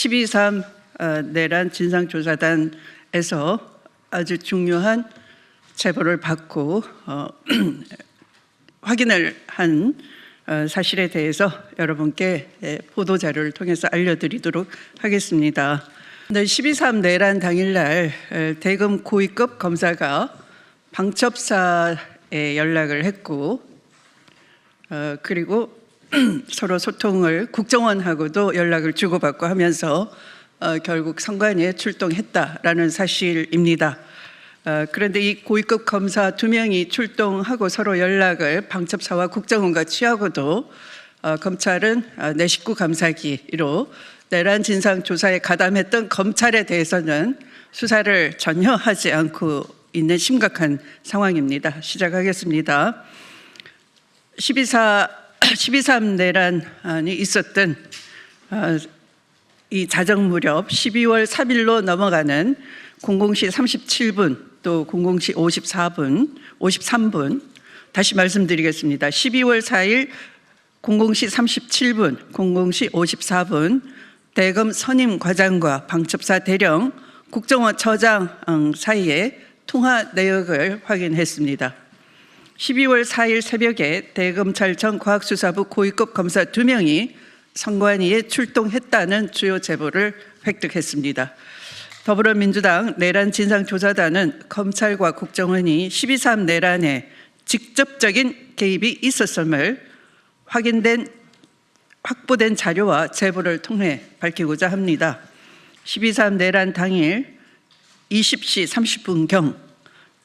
12.3 어, 내란 진상조사단에서 아주 중요한 제보를 받고 어, 확인을 한 어, 사실에 대해서 여러분께 예, 보도 자료를 통해서 알려드리도록 하겠습니다. 12.3 내란 당일날 에, 대검 고위급 검사가 방첩사에 연락을 했고 어, 그리고 서로 소통을 국정원하고도 연락을 주고받고 하면서 어, 결국 선관위에 출동했다라는 사실입니다. 어, 그런데 이 고위급 검사 두 명이 출동하고 서로 연락을 방첩사와 국정원과 취하고도 어, 검찰은 어, 내 식구 감사기로 내란 진상 조사에 가담했던 검찰에 대해서는 수사를 전혀 하지 않고 있는 심각한 상황입니다. 시작하겠습니다. 12.4 12.3 내란이 있었던 어, 이 자정 무렵 12월 3일로 넘어가는 00시 37분 또 00시 54분 53분 다시 말씀드리겠습니다. 12월 4일 00시 37분 00시 54분 대검 선임 과장과 방첩사 대령 국정원 처장 음, 사이에 통화 내역을 확인했습니다. 12월 4일 새벽에 대검찰청 과학수사부 고위급 검사 두 명이 선관위에 출동했다는 주요 제보를 획득했습니다. 더불어민주당 내란 진상조사단은 검찰과 국정원이 12.3 내란에 직접적인 개입이 있었음을 확인된 확보된 자료와 제보를 통해 밝히고자 합니다. 12.3 내란 당일 20시 30분경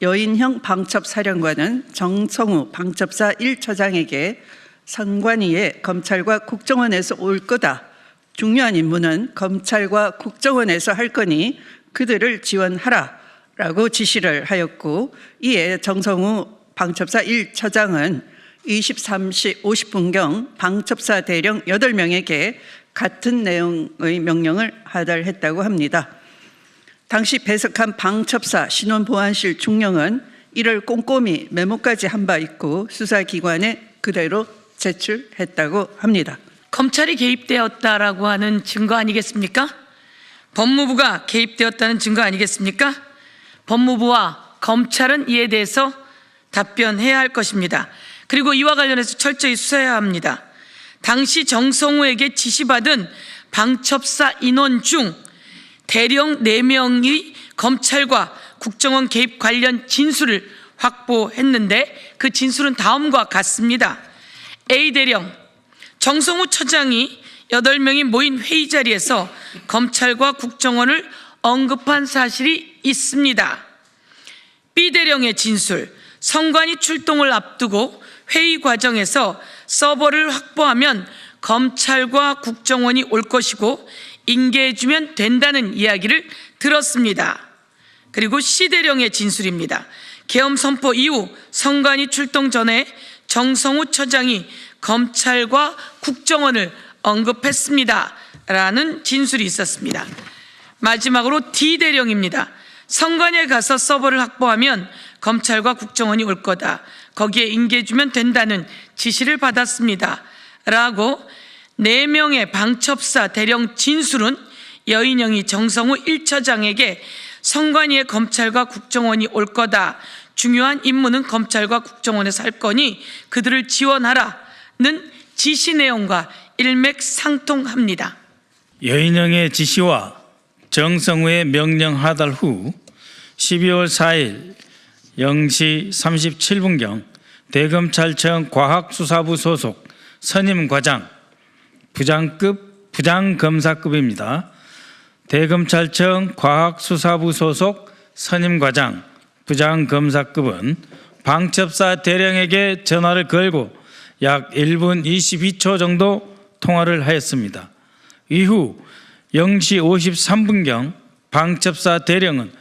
여인형 방첩사령관은 정성우 방첩사 1처장에게 선관위에 검찰과 국정원에서 올 거다. 중요한 임무는 검찰과 국정원에서 할 거니 그들을 지원하라. 라고 지시를 하였고 이에 정성우 방첩사 1처장은 23시 50분경 방첩사 대령 8명에게 같은 내용의 명령을 하달했다고 합니다. 당시 배석한 방첩사 신원보안실 중령은 이를 꼼꼼히 메모까지 한 바 있고 수사기관에 그대로 제출했다고 합니다. 검찰이 개입되었다라고 하는 증거 아니겠습니까? 법무부가 개입되었다는 증거 아니겠습니까? 법무부와 검찰은 이에 대해서 답변해야 할 것입니다. 그리고 이와 관련해서 철저히 수사해야 합니다. 당시 정성우에게 지시받은 방첩사 인원 중 대령 4명이 검찰과 국정원 개입 관련 진술을 확보했는데 그 진술은 다음과 같습니다. A 대령 정성우 처장이 8명이 모인 회의 자리에서 검찰과 국정원을 언급한 사실이 있습니다. B 대령의 진술 선관위 출동을 앞두고 회의 과정에서 서버를 확보하면 검찰과 국정원이 올 것이고 인계해 주면 된다는 이야기를 들었습니다. 그리고 C 대령의 진술입니다. 계엄 선포 이후 선관위 출동 전에 정성우 처장이 검찰과 국정원을 언급했습니다. 라는 진술이 있었습니다. 마지막으로 D 대령입니다. 선관위에 가서 서버를 확보하면 검찰과 국정원이 올 거다. 거기에 인계해 주면 된다는 지시를 받았습니다. 라고 네 명의 방첩사 대령 진술은 여인영이 정성우 1처장에게 선관위에 검찰과 국정원이 올 거다. 중요한 임무는 검찰과 국정원에서 할 거니 그들을 지원하라는 지시 내용과 일맥상통합니다. 여인영의 지시와 정성우의 명령 하달 후 12월 4일 0시 37분경 대검찰청 과학수사부 소속 선임과장 부장급 부장검사급입니다. 대검찰청 과학수사부 소속 선임과장 부장검사급은 방첩사 대령에게 전화를 걸고 약 1분 22초 정도 통화를 하였습니다. 이후 0시 53분경 방첩사 대령은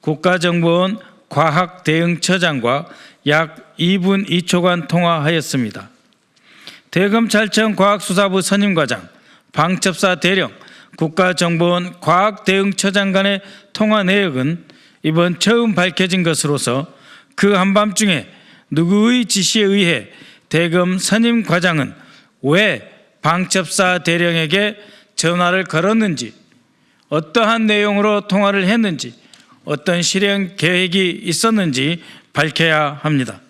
국가정보원 과학대응처장과 약 2분 2초간 통화하였습니다. 대검찰청 과학수사부 선임과장, 방첩사 대령, 국가정보원 과학대응처장 간의 통화 내역은 이번 처음 밝혀진 것으로서 그 한밤중에 누구의 지시에 의해 대검 선임 과장은 왜 방첩사 대령에게 전화를 걸었는지 어떠한 내용으로 통화를 했는지 어떤 실행 계획이 있었는지 밝혀야 합니다.